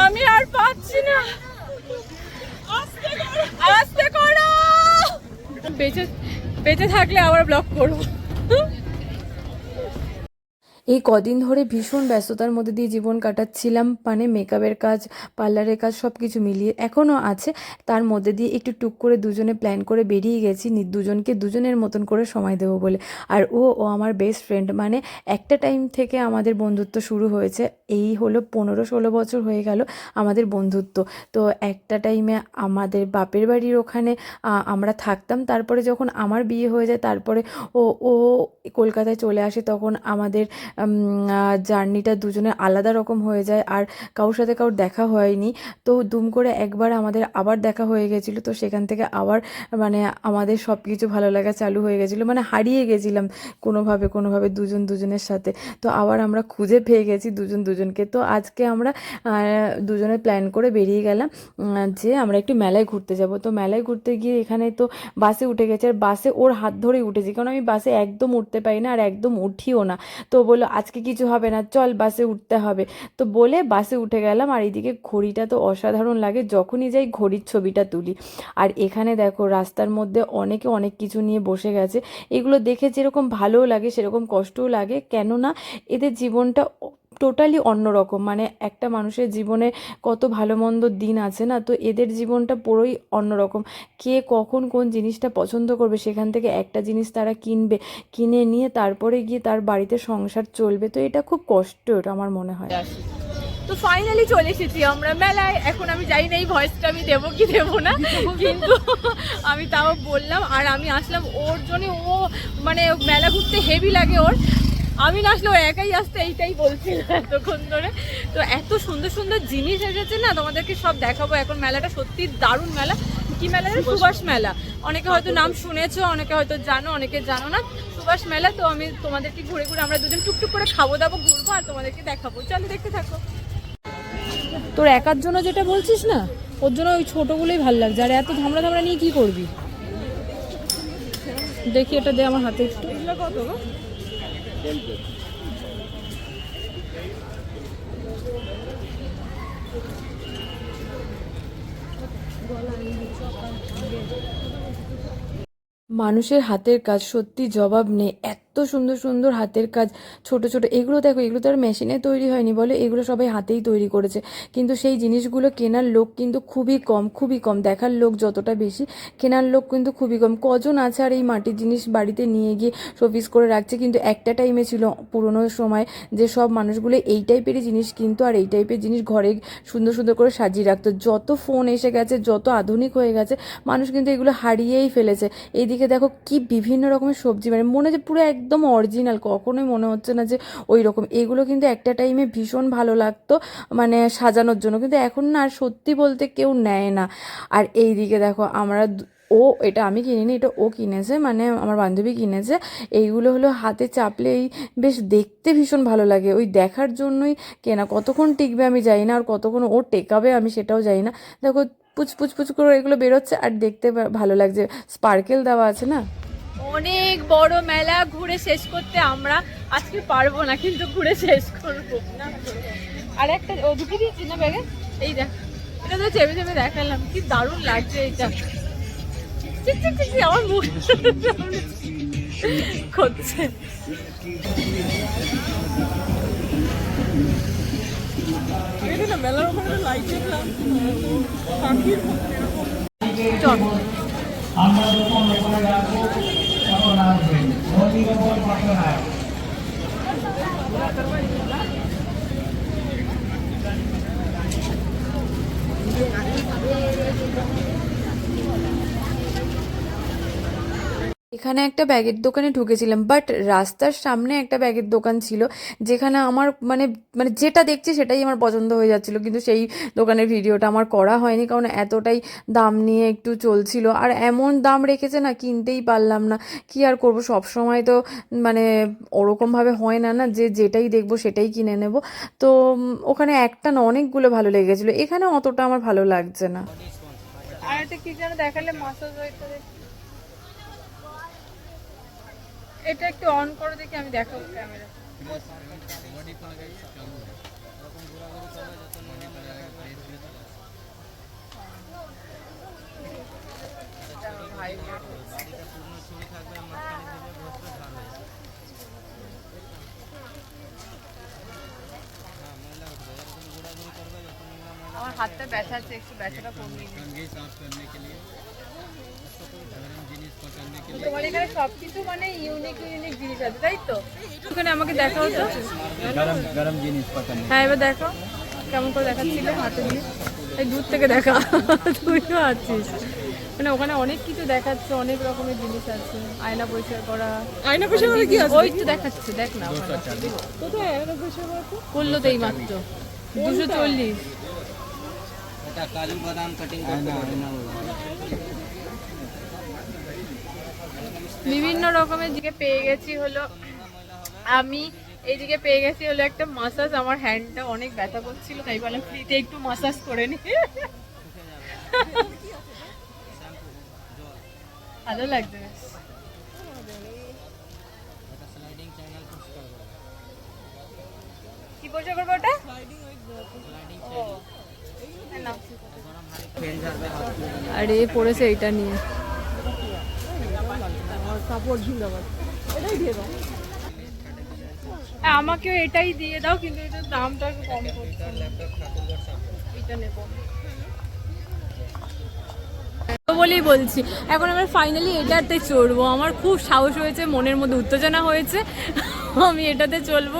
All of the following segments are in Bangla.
আমি আর পাচ্ছি না। বেঁচে বেঁচে থাকলে আবার ব্লক করব। এই কদিন ধরে ভীষণ ব্যস্ততার মধ্যে দিয়ে জীবন কাটাচ্ছিলাম। মানে মেকআপের কাজ পার্লারের কাজ সব কিছু মিলিয়ে এখনও আছে। তার মধ্যে দিয়ে একটু টুক করে দুজনে প্ল্যান করে বেরিয়ে গেছি। দুজনকে দুজনের মতন করে সময় দেবো বলে। আর ও ও আমার বেস্ট ফ্রেন্ড মানে একটা টাইম থেকে আমাদের বন্ধুত্ব শুরু হয়েছে। এই হলো পনেরো ষোলো বছর হয়ে গেল আমাদের বন্ধুত্ব। তো একটা টাইমে আমাদের বাপের বাড়ির ওখানে আমরা থাকতাম। তারপরে যখন আমার বিয়ে হয়ে যায়, তারপরে ও ও কলকাতায় চলে আসে, তখন আমাদের জার্নিটা দুজনের আলাদা রকম হয়ে যায় আর কারোর সাথে কারোর দেখা হয়নি। তো দুম করে একবার আমাদের আবার দেখা হয়ে গেছিল, তো সেখান থেকে আবার মানে আমাদের সব কিছু ভালো লাগা চালু হয়ে গেছিল। মানে হারিয়ে গেছিলাম কোনোভাবে কোনোভাবে দুজন দুজনের সাথে। তো আবার আমরা খুঁজে পেয়ে গেছি দুজন দুজনকে। তো আজকে আমরা দুজনে প্ল্যান করে বেরিয়ে গেলাম যে আমরা একটু মেলায় ঘুরতে যাব। তো মেলায় ঘুরতে গিয়ে এখানে তো বাসে উঠে গেছে, আর বাসে ওর হাত ধরেই উঠেছি। কারণ আমি বাসে একদম উঠতে পারি না আর একদম উঠিও না। তো বলল আজকে কিছু হবে না, চল বাসে উঠতে হবে। তো বলে বাসে উঠে গেলাম, আর এইদিকে ঘড়িটা তো অসাধারণ লাগে, যখনই যাই ঘড়ির ছবিটা তুলি। আর এখানে দেখো, রাস্তার মধ্যে অনেকে অনেক কিছু নিয়ে বসে গেছে। এগুলো দেখে যেরকম ভালোও লাগে, সেরকম কষ্টও লাগে। কেননা, এদের জীবনটা টোটালি অন্যরকম। মানে একটা মানুষের জীবনে কত ভালো মন্দ দিন আছে না, তো এদের জীবনটা পুরোই অন্যরকম। কে কখন কোন জিনিসটা পছন্দ করবে, সেখান থেকে একটা জিনিস তারা কিনবে, কিনে নিয়ে তারপরে গিয়ে তার বাড়িতে সংসার চলবে, তো এটা খুব কষ্টের আমার মনে হয়। তো ফাইনালি চলে এসেছি আমরা মেলায়। এখন আমি জানি না এই ভয়েসটা আমি দেবো কি দেবো না। কিন্তু আমি তাও বললাম, আর আমি আসলাম, ওর জন্য ও মানে মেলা ঘুরতে হেভি লাগে ওর। আমি না আসলে একাই আসতে এইটাই বলছিল এতক্ষণ ধরে। তো এত সুন্দর সুন্দর জিনিস এসেছে না তোমাদেরকে সব দেখাবো। এখন মেলাটা সত্যি দারুণ মেলা। কি মেলা? সুভাষ মেলা। অনেকে হয়তো নাম শুনেছো অনেকে হয়তো জানো অনেকে জানো না। সুভাষ মেলা তো আমি তোমাদেরকে ঘুরে ঘুরে আমরা দুজন টুকটুক করে খাব দাবো ঘুরবো আর তোমাদেরকে দেখাবো। চলো দেখতে থাকো। তোর একার জন্য যেটা বলছিস না ওর জন্য ওই ছোটোগুলোই ভালো লাগছে। আর এত ধামড়া ধামড়া নিয়ে কি করবি? দেখি এটা দে আমার হাতে। একটু কত মানুষের হাতের কাজ সত্যি জবাব নেই। এত সুন্দর সুন্দর হাতের কাজ, ছোট ছোট, এগুলো দেখো, এগুলো তো আর মেশিনে তৈরি হয়নি বলে, এগুলো সবাই হাতেই তৈরি করেছে। কিন্তু সেই জিনিসগুলো কেনার লোক কিন্তু খুবই কম খুবই কম। দেখার লোক যতটা বেশি, কেনার লোক কিন্তু খুবই কম। কজন আছে আর এই মাটির জিনিস বাড়িতে নিয়ে গিয়ে শোপিস করে রাখছে? কিন্তু একটা টাইমে ছিল পুরোনো সময় যে সব মানুষগুলো এই টাইপেরই জিনিস কিন্তু আর এই টাইপের জিনিস ঘরে সুন্দর সুন্দর করে সাজিয়ে রাখতো। যত ফোন এসে গেছে, যত আধুনিক হয়ে গেছে, মানুষ কিন্তু এগুলো হারিয়েই ফেলেছে। এইদিকে দেখো কি বিভিন্ন রকমের সবজি মানে মনে যে পুরো একদম অরিজিনাল কখনোই মনে হচ্ছে না যে ওই রকম এগুলো কিন্তু একটা টাইমে ভীষণ ভালো লাগতো মানে সাজানোর জন্য। কিন্তু এখন না আর সত্যি বলতে কেউ নেয় না। আর এই দিকে দেখো, আমরা ও, এটা আমি কিনিনি, এটা ও কিনেছে মানে আমার বান্ধবী কিনেছে। এইগুলো হলো হাতে চাপলেই বেশ দেখতে ভীষণ ভালো লাগে। ওই দেখার জন্যই কেনা। কতক্ষণ টিকবে আমি জানি না, আর কতক্ষণ ও টেকাবে আমি সেটাও জানি না। দেখো, পুচ পুচ পুচ করে এগুলো বেরোচ্ছে, আর দেখতে ভালো লাগছে। স্পার্কেল দেওয়া আছে না? অনেক বড় মেলা ঘুরে শেষ করতে আমরা আজকে পারব না কিন্তু ঘুরে শেষ করব। আর একটা ও ঢুকে দিয়েছি না ব্যাগে? এই দেখ এটা তো চেপে চেপে দেখালাম কি দারুণ লাগছে এটা চিক চিক চিক চিক, আমার মুখ করছে। চল আমরা যখন ওখানে যাব তখন আসবেন নদীর ওপর পাশে নাই এখানে একটা ব্যাগের দোকানে ঢুকেছিলাম বাট রাস্তার সামনে একটা ব্যাগের দোকান ছিল, যেখানে আমার মানে মানে যেটা দেখছি সেটাই আমার পছন্দ হয়ে যাচ্ছিল, কিন্তু সেই দোকানের ভিডিওটা আমার করা হয়নি, কারণ এতটাই দাম নিয়ে একটু চলছিল, আর এমন দাম রেখেছে না কিনতেই পারলাম না, কি আর করব, সব সময় তো মানে ওরকমভাবে হয় না না যে যেটাই দেখব সেটাই কিনে নেব, তো ওখানে একটা না অনেকগুলো ভালো লেগেছিলো, এখানে অতটা আমার ভালো লাগছে না। আর একটা কি যেন দেখালে মাসাজ এটা একটু অন করো দেখি আমি দেখাবো আমার হাতটা ব্যথা আছে একটু ব্যথাটা কমিয়ে সবকিছু মানে ইউনিক ইউনিক জিনিস আছে তাই তো? ওখানে আমাকে দেখাও হ্যাঁ এবার দেখো কেমন করে হাতে দূর থেকে দেখা তুইও আছিস। মানে ওখানে অনেক কিছু দেখাচ্ছে অনেক রকমের জিনিস আছে। আয়না পরিষ্কার করা। আয়না পরিষ্কার কি ওই তো দেখাচ্ছে দেখ না। করল তো এই মাত্র। দুশো চল্লিশ। বাদাম কাটিং করতে বিভিন্ন রকমের দিকে পেয়ে গেছি হলো আমি এইদিকে পেয়ে গেছি হলো একটা মাসাজ আমার হ্যান্ডটা অনেক ব্যথা করছিল তাই বললাম ফ্রিতে একটু মাসাজ করে নি। ভালো। কি করব ওটা নাও। আরে পড়েছে এইটা নিয়ে। কাপড় ঝুলাবার এটাই দিয়ে দাও। হ্যাঁ, আমাকেও এটাই দিয়ে দাও কিন্তু এটার দামটা একটু কম এটা নেব। বলেই বলছি এখন আমরা ফাইনালি এটাতে চড়বো। আমার খুব সাহস হয়েছে মনের মধ্যে উত্তেজনা হয়েছে। আমি এটাতে চলবো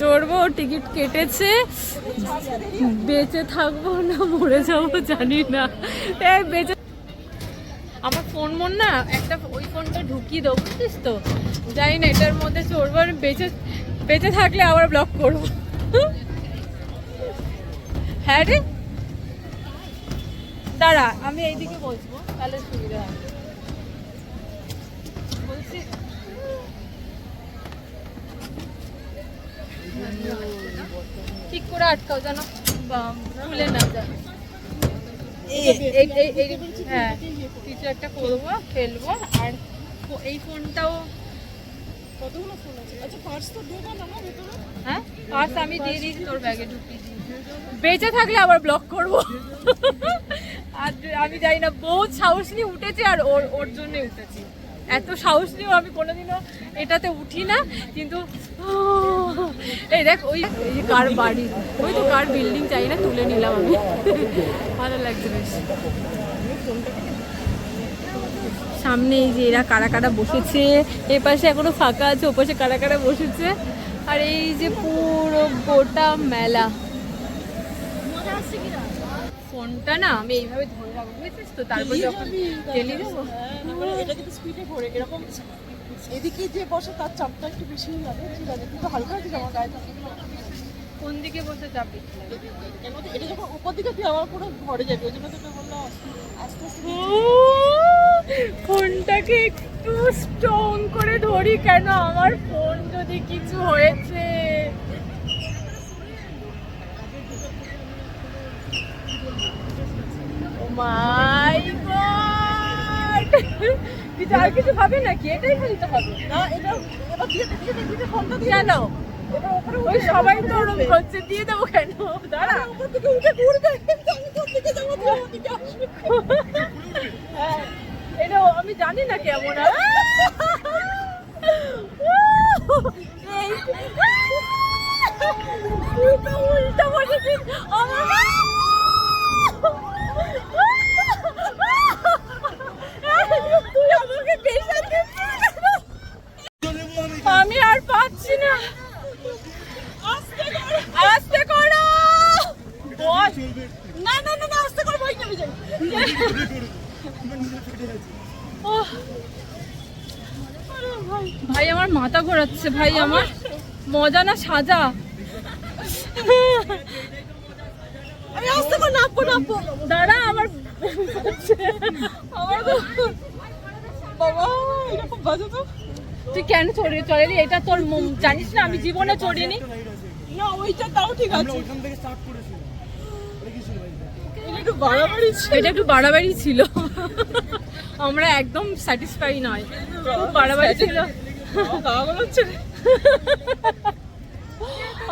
চড়বো টিকিট কেটেছে। বেঁচে থাকব না মরে যাব জানি না। বেঁচে ফোন মন না, একটা ওই ফোনটা ঢুকিয়ে দেবো বুঝছিস তো। জানি না, এটার মধ্যে চড়বো আর বেঁচে বেঁচে থাকলে আবার ব্লক করব। হ্যাঁ রে। দাঁড়া, আমি এইদিকে বসবো, তাহলে সুবিধা হবে। ঠিক করে আটকাও যেন, খুলে না যায়। হ্যাঁ কিছু একটা করব ফেলব আর এই ফোনটাও কতগুলো ফোন আছে? আচ্ছা পার্স তো ঢোকা না না ভেতরে? হ্যাঁ পার্স আমি দিয়ে তোর ব্যাগে ঢুকিয়ে দিই। বেঁচে থাকলে আবার ব্লক করব। আর আমি জানি না বহুত সাহস নিয়ে উঠেছি আর ওর ওর জন্যই উঠেছি। এত সাহস নিয়েও আমি কোনোদিনও এটাতে উঠি না কিন্তু এই দেখ ওই যে কার বাড়ি? ওই তো কার বিল্ডিং চাই না তুলে নিলাম আমি। ভালো লাগছে বেশ। সামনে এই যে এরা কারা কারা বসেছে এ পাশে এখনও ফাঁকা আছে ও পাশে কারা কারা বসেছে। আর এই যে পুরো গোটা মেলা। ফোনটা না আমি এইভাবে ধরে রাখব বুঝছিস তো? তারপর যখন টেলি দেবো এদিকে যে বসে তার চাপটা একটু বেশি লাগে ঠিক আছে কিন্তু হালকা আছে আমার গায়ে থাকে কোন দিকে বসে যাবি কেন তো এটা যখন উপর দিকে তুই আমার পুরো ঘরে যাবে ওই জন্য তোকে বললাম। আস্তে আস্তে ফোনটাকে একটু স্ট্রং করে ধরি কেন? আমার ফোন যদি কিছু হয়েছে। মাই গড কিছু আর কিছু হবে নাকি? এটাই হবে। না এটা এবার দিয়ে দিয়ে দিয়ে ফোনটা দিয়ে কেন? ওই সবাই তো ওরকম করছে দিয়ে দেবো কেন? দাঁড়া। উপর দিকে উঠে ঘুরবে আমি দিকে যাব হ্যাঁ এটা আমি জানি না কেমন উল্টা বসেছিস আমার তুই আমাকে প্রেশার দিচ্ছিস আমি আর পাচ্ছি না আস্তে করো বস না না না না আস্তে করে বই নেমে যাই ওহ। ভাই আমার মাথা ঘোরাচ্ছে ভাই আমার মজা না সাজা? আমি আস্তে করে নাপবো নাপবো দাঁড়া আমার আমার বাবা এরকম বাজে তো। তুই কেন চড়িয়ে চড়ালি? এটা তোর মন- জানিস না আমি জীবনে চড়িনি। না ওইটা তাও ঠিক আছে। এটা একটু বাড়াবাড়ি ছিল। আমরা একদম স্যাটিসফাই নয়। খুব বাড়াবাড়ি ছিল।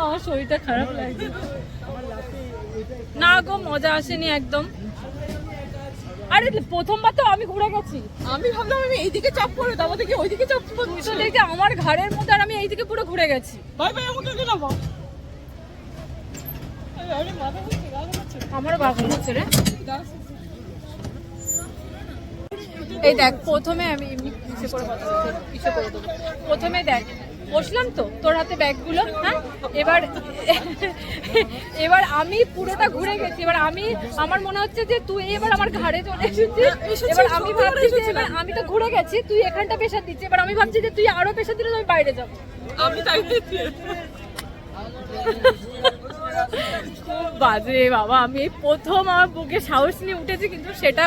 আমার শরীরটা খারাপ লাগছে। না গো মজা আসেনি একদম। আরে প্রথমবার তো আমি ঘুরে গেছি। আমি ভাবলাম আমি এইদিকে চাপ করে দেবো দেখি ওইদিকে চাপ করছি তো দেখছি আমার ঘাড়ের মধ্যে আর আমি এইদিকে পুরো ঘুরে গেছি। ভাই ভাই আমাকে গেলাম আমারও গা হচ্ছে রে। এই দেখ প্রথমে আমি এমনি পিছিয়ে করে কথা পিছিয়ে করে দেবো। প্রথমে দেখ বসলাম তো তোর হাতে ব্যাগগুলো হ্যাঁ? এবার এবার আমি পুরোটা ঘুরে গেছি। এবার আমি আমার মনে হচ্ছে যে তুই এবার আমার ঘাড়ে চলে এসেছিস। এবার আমি ভাবছি যে এবার আমি তো ঘুরে গেছি তুই এখানটা পেশা দিচ্ছি এবার আমি ভাবছি যে তুই আরও পেশা দিলে আমি বাইরে যাব। আমি তাই বাজে বাবা আমি প্রথম আমার বুকে সাহস নিয়ে উঠেছি কিন্তু সেটা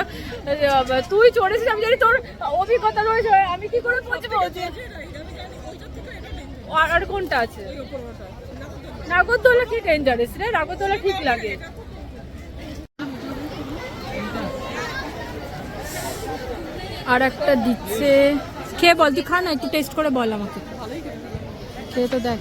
তুই চড়েছিস আমি জানি তোর অভিজ্ঞতা রয়েছে আমি কি করে আর আর কোনটা আছে? নাগরদোলা কি ডেঞ্জারাস রে? নাগরদোলা ঠিক লাগে। আর একটা দিচ্ছে। খেয়ে বল তুই খা না একটু টেস্ট করে বল আমাকে। খেয়ে তো দেখ।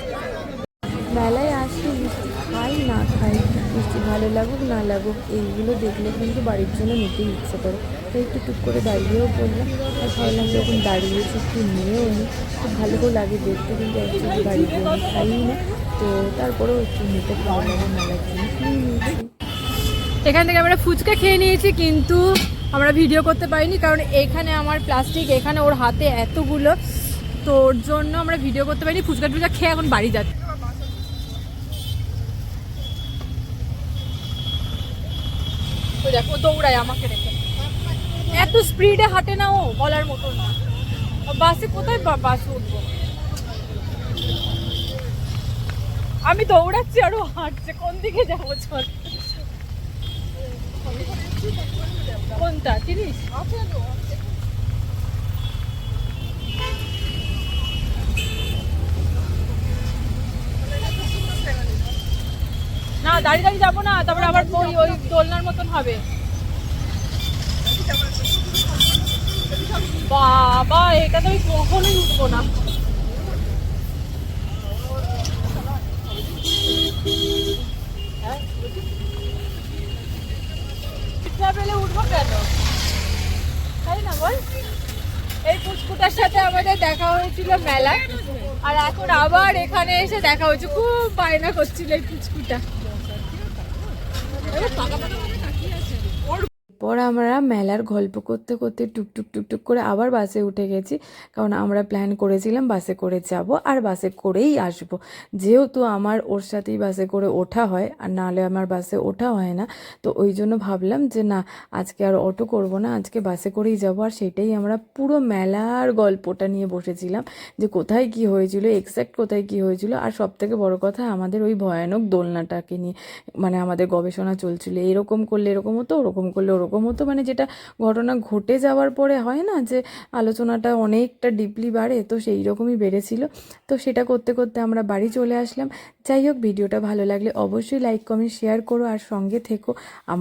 মিষ্টি ভালো লাগুক, না লাগুক, এইগুলো দেখলে কিন্তু বাড়ির জন্য নিতেই ইচ্ছে করে। তো একটু টুক করে দাঁড়িয়েও পড়লাম। আর ভাবলাম যখন দাঁড়িয়েছি একটু নিয়েও নি। তো ভালোও লাগে দেখতে কিন্তু অ্যাকচুয়ালি বাড়ির জন্য খাই না? তো তারপরেও একটু নিতে ভালো লাগে মেলার এখান থেকে আমরা ফুচকা খেয়ে নিয়েছি, কিন্তু আমরা ভিডিও করতে পারিনি, কারণ এখানে আমার প্লাস্টিক, এখানে ওর হাতে এতগুলো, তো ওর জন্য আমরা ভিডিও করতে পারিনি। ফুচকা টুচকা খেয়ে এখন বাড়ি যাচ্ছি তো দেখো, দৌড়ায় আমাকে রেখে এত স্পিডে হাঁটে না ও, বলার মতো না। বাসে কোথায় বাস উঠবো? আমি দৌড়াচ্ছি আরও হাঁটছে। কোন দিকে যাব, চল। কোনটা চিনিস দাঁড়িয়ে দাঁড়িয়ে যাব না, তারপরে আবার ওই ওই দোলনার মতন হবে। বাবা, এটা তো আমি কখনোই উঠবো না। পেলে উঠবো কেন? তাই না, বল? এই পুচকুটার সাথে আমাদের দেখা হয়েছিল মেলায়, আর এখন আবার এখানে এসে দেখা হয়েছে। খুব বায়না করছিল এই পুচকুটা 诶咋的 পর আমরা মেলার গল্প করতে করতে টুকটুক টুকটুক করে আবার বাসে উঠে গেছি। কারণ আমরা প্ল্যান করেছিলাম বাসে করে যাব আর বাসে করেই আসব। যেহেতু আমার ওর সাথেই বাসে করে ওঠা হয় আর নাহলে আমার বাসে ওঠা হয় না। তো ওই জন্য ভাবলাম যে না, আজকে আর অটো করব না, আজকে বাসে করেই যাব। আর সেটাই আমরা পুরো মেলার গল্পটা নিয়ে বসেছিলাম যে কোথায় কি হয়েছিল এক্স্যাক্ট কোথায় কি হয়েছিল। আর সব থেকে বড় কথা, আমাদের ওই ভয়ানক দোলনাটাকে নিয়ে মানে আমাদের গবেষণা চলছিল। এরকম করলে এরকম হতো, ওরকম করলে ওরকম হতো মানে যেটা ঘটনা ঘটে যাওয়ার পরে হয় না যে আলোচনাটা অনেকটা ডিপলি বাড়ে, তো সেই রকমই বেড়েছিল। তো সেটা করতে করতে আমরা বাড়ি চলে আসলাম। যাই হোক, ভিডিওটা ভালো লাগলে অবশ্যই লাইক কমেন্ট শেয়ার করো আর সঙ্গে থেকো। আমার